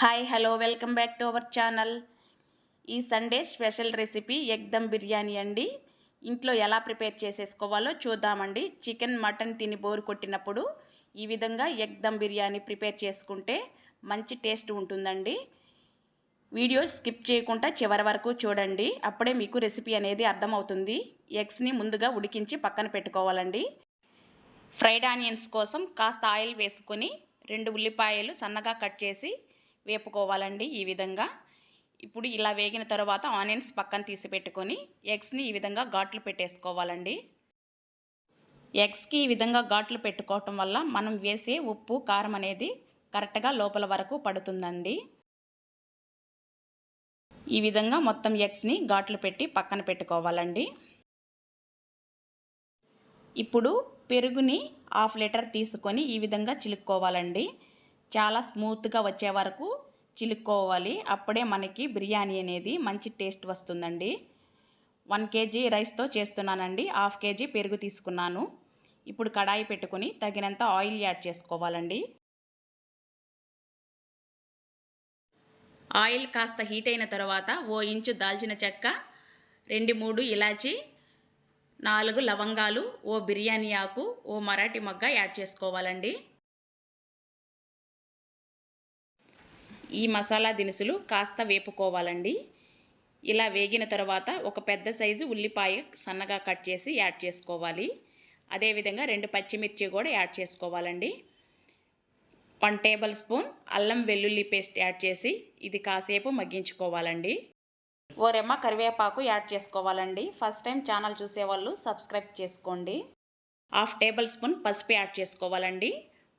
Hi hello welcome back to our channel. ఈ Sunday special recipe egg dum biryani అండి. ఇంట్లో ఎలా prepare చేసేసుకోవాలో చూద్దామండి. చికెన్ మటన్ తిని బోరు కొట్టినప్పుడు ఈ విధంగా ఎగ్ దమ్ బిర్యానీ ప్రిపేర్ చేసుకుంటే మంచి టేస్ట్ ఉంటుందండి. వీడియో స్కిప్ చేయకుండా చివరి వరకు చూడండి. అప్పుడే మీకు రెసిపీ అనేది అర్థమవుతుంది. ఎగ్స్ని ముందుగా ఉడికించి పక్కన పెట్టుకోవాలండి. ఫ్రైడ్ ఆనియన్స్ కోసం కాస్త ఆయిల్ వేసుకొని రెండు ఉల్లిపాయలు సన్నగా కట్ చేసి వేపుకోవాలండి ఈ విధంగా. ఇప్పుడు ఇలా వేగిన తర్వాత ఆనియన్స్ పక్కన తీసి పెట్టుకొని ఎగ్స్ని ఈ విధంగా ఘాట్లు పెట్టేసుకోవాలండి. ఎగ్స్కి ఈ విధంగా ఘాట్లు పెట్టుకోవటం వల్ల మనం వేసే ఉప్పు కారం అనేది కరెక్ట్గా లోపల వరకు పడుతుందండి. ఈ విధంగా మొత్తం ఎగ్స్ని ఘాట్లు పెట్టి పక్కన పెట్టుకోవాలండి. ఇప్పుడు పెరుగుని హాఫ్ లీటర్ తీసుకొని ఈ విధంగా చిలుక్కోవాలండి. చాలా స్మూత్గా వచ్చే వరకు చిలుక్కోవాలి. అప్పుడే మనకి బిర్యానీ అనేది మంచి టేస్ట్ వస్తుందండి. వన్ కేజీ రైస్తో చేస్తున్నానండి. హాఫ్ కేజీ పెరుగు తీసుకున్నాను. ఇప్పుడు కడాయి పెట్టుకొని తగినంత ఆయిల్ యాడ్ చేసుకోవాలండి. ఆయిల్ కాస్త హీట్ అయిన తర్వాత ఓ ఇంచు దాల్చిన చెక్క రెండు మూడు ఇలాచి నాలుగు లవంగాలు ఓ బిర్యానీ ఆకు ఓ మరాఠీ మొగ్గ యాడ్ చేసుకోవాలండి. ఈ మసాలా దినుసులు కాస్త వేపుకోవాలండి. ఇలా వేగిన తర్వాత ఒక పెద్ద సైజు ఉల్లిపాయ సన్నగా కట్ చేసి యాడ్ చేసుకోవాలి. అదేవిధంగా రెండు పచ్చిమిర్చి కూడా యాడ్ చేసుకోవాలండి. వన్ టేబుల్ స్పూన్ అల్లం వెల్లుల్లి పేస్ట్ యాడ్ చేసి ఇది కాసేపు మగ్గించుకోవాలండి. ఓ రెమ్మ కరివేపాకు యాడ్ చేసుకోవాలండి. ఫస్ట్ టైం ఛానల్ చూసేవాళ్ళు సబ్స్క్రైబ్ చేసుకోండి. హాఫ్ టేబుల్ స్పూన్ పసుపు యాడ్ చేసుకోవాలండి.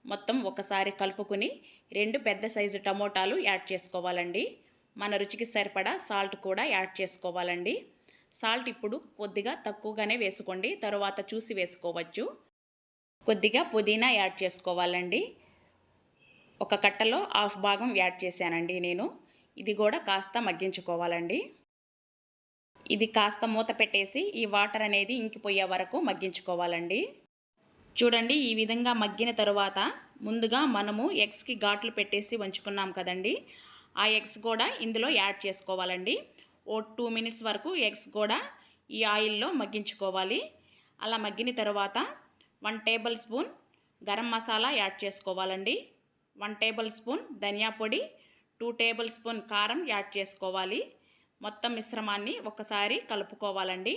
మొత్తం ఒకసారి కలుపుకుని రెండు పెద్ద సైజు టమోటాలు యాడ్ చేసుకోవాలండి. మన రుచికి సరిపడా సాల్ట్ కూడా యాడ్ చేసుకోవాలండి. సాల్ట్ ఇప్పుడు కొద్దిగా తక్కువగానే వేసుకోండి తర్వాత చూసి వేసుకోవచ్చు. కొద్దిగా పుదీనా యాడ్ చేసుకోవాలండి. ఒక కట్టలో హాఫ్ భాగం యాడ్ చేశానండి నేను. ఇది కూడా కాస్త మగ్గించుకోవాలండి. ఇది కాస్త మూత పెట్టేసి ఈ వాటర్ అనేది ఇంకిపోయే వరకు మగ్గించుకోవాలండి. చూడండి ఈ విధంగా మగ్గిన తరువాత ముందుగా మనము ఎగ్స్కి ఘాట్లు పెట్టేసి ఉంచుకున్నాం కదండి. ఆ ఎగ్స్ కూడా ఇందులో యాడ్ చేసుకోవాలండి. ఓ టూ మినిట్స్ వరకు ఎగ్స్ కూడా ఈ ఆయిల్లో మగ్గించుకోవాలి. అలా మగ్గిన తర్వాత one tablespoon garam masala add చేసుకోవాలండి. వన్ టేబుల్ స్పూన్ ధనియా పొడి టూ టేబుల్ స్పూన్ కారం యాడ్ చేసుకోవాలి. మొత్తం మిశ్రమాన్ని ఒకసారి కలుపుకోవాలండి.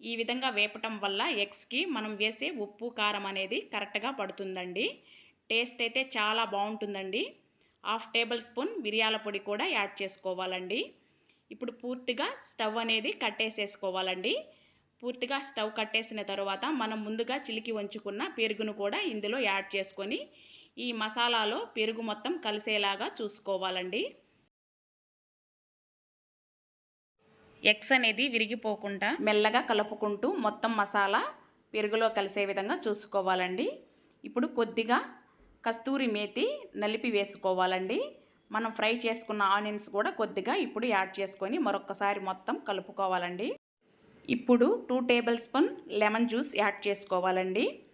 ఈ విధంగా వేపటం వల్ల ఎగ్స్కి మనం వేసే ఉప్పు కారం అనేది కరెక్ట్గా పడుతుందండి. టేస్ట్ అయితే చాలా బాగుంటుందండి. హాఫ్ టేబుల్ స్పూన్ మిరియాల పొడి కూడా యాడ్ చేసుకోవాలండి. ఇప్పుడు పూర్తిగా స్టవ్ అనేది కట్టేసేసుకోవాలండి. పూర్తిగా స్టవ్ కట్టేసిన తర్వాత మనం ముందుగా చిలికి ఉంచుకున్న పెరుగును కూడా ఇందులో యాడ్ చేసుకొని ఈ మసాలాలో పెరుగు మొత్తం కలిసేలాగా చూసుకోవాలండి. ఎగ్స్ అనేది విరిగిపోకుండా మెల్లగా కలుపుకుంటూ మొత్తం మసాలా పెరుగులో కలిసే విధంగా చూసుకోవాలండి. ఇప్పుడు కొద్దిగా కస్తూరి మేతి నలిపి వేసుకోవాలండి. మనం ఫ్రై చేసుకున్న ఆనియన్స్ కూడా కొద్దిగా ఇప్పుడు యాడ్ చేసుకొని మరొకసారి మొత్తం కలుపుకోవాలండి. ఇప్పుడు two tablespoon lemon juice add చేసుకోవాలండి.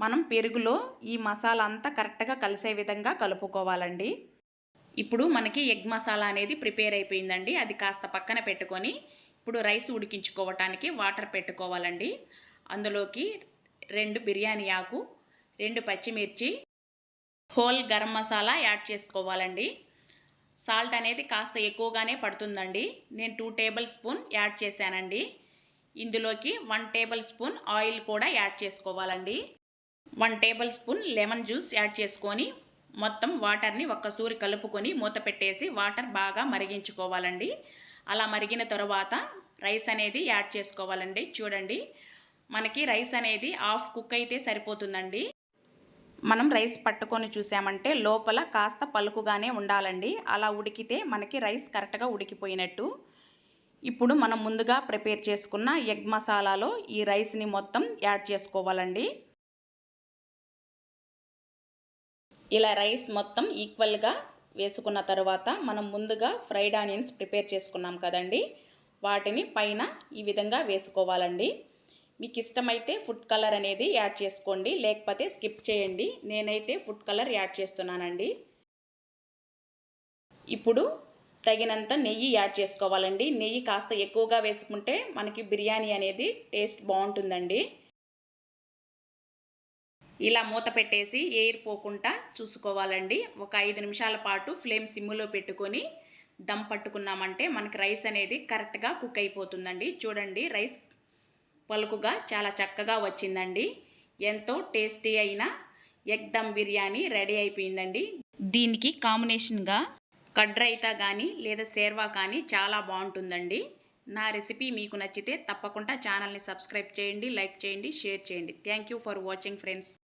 మనం పెరుగులో ఈ మసాలా అంతా కరెక్ట్గా కలిసే విధంగా కలుపుకోవాలండి. ఇప్పుడు మనకి ఎగ్ మసాలా అనేది ప్రిపేర్ అయిపోయిందండి. అది కాస్త పక్కన పెట్టుకొని ఇప్పుడు రైస్ ఉడికించుకోవటానికి వాటర్ పెట్టుకోవాలండి. అందులోకి రెండు బిర్యానీ ఆకు రెండు పచ్చిమిర్చి హోల్ గరం మసాలా యాడ్ చేసుకోవాలండి. సాల్ట్ అనేది కాస్త ఎక్కువగానే పడుతుందండి. నేను టూ టేబుల్ స్పూన్ యాడ్ చేశానండి. ఇందులోకి వన్ టేబుల్ స్పూన్ ఆయిల్ కూడా యాడ్ చేసుకోవాలండి. One tablespoon lemon juice add చేసుకొని మొత్తం వాటర్ని ఒక్కసూరి కలుపుకొని మూత పెట్టేసి వాటర్ బాగా మరిగించుకోవాలండి. అలా మరిగిన తర్వాత రైస్ అనేది యాడ్ చేసుకోవాలండి. చూడండి మనకి రైస్ అనేది హాఫ్ కుక్ అయితే సరిపోతుందండి. మనం రైస్ పట్టుకొని చూసామంటే లోపల కాస్త పలుకుగానే ఉండాలండి. అలా ఉడికితే మనకి రైస్ కరెక్ట్గా ఉడికిపోయినట్టు. ఇప్పుడు మనం ముందుగా ప్రిపేర్ చేసుకున్న ఎగ్ మసాలాలో ఈ రైస్ని మొత్తం యాడ్ చేసుకోవాలండి. ఇలా రైస్ మొత్తం ఈక్వల్గా వేసుకున్న తర్వాత మనం ముందుగా ఫ్రైడ్ ఆనియన్స్ ప్రిపేర్ చేసుకున్నాం కదండి. వాటిని పైన ఈ విధంగా వేసుకోవాలండి. మీకు ఇష్టమైతే ఫుడ్ కలర్ అనేది యాడ్ చేసుకోండి లేకపోతే స్కిప్ చేయండి. నేనైతే ఫుడ్ కలర్ యాడ్ చేస్తున్నానండి. ఇప్పుడు తగినంత నెయ్యి యాడ్ చేసుకోవాలండి. నెయ్యి కాస్త ఎక్కువగా వేసుకుంటే మనకి బిర్యానీ అనేది టేస్ట్ బాగుంటుందండి. ఇలా మూత పెట్టేసి ఎయిర్ పోకుండా చూసుకోవాలండి. ఒక ఐదు నిమిషాల పాటు ఫ్లేమ్ సిమ్లో పెట్టుకొని దమ్ పట్టుకున్నామంటే మనకి రైస్ అనేది కరెక్ట్గా కుక్ అయిపోతుందండి. చూడండి రైస్ పలుకుగా చాలా చక్కగా వచ్చిందండి. ఎంతో టేస్టీ అయిన ఎగ్ దమ్ బిర్యానీ రెడీ అయిపోయిందండి. దీనికి కాంబినేషన్గా కడ్ రైతా కానీ లేదా సేర్వా కానీ చాలా బాగుంటుందండి. నా రెసిపీ మీకు నచ్చితే తప్పకుండా ఛానల్ని సబ్స్క్రైబ్ చేయండి లైక్ చేయండి షేర్ చేయండి. Thank you for watching friends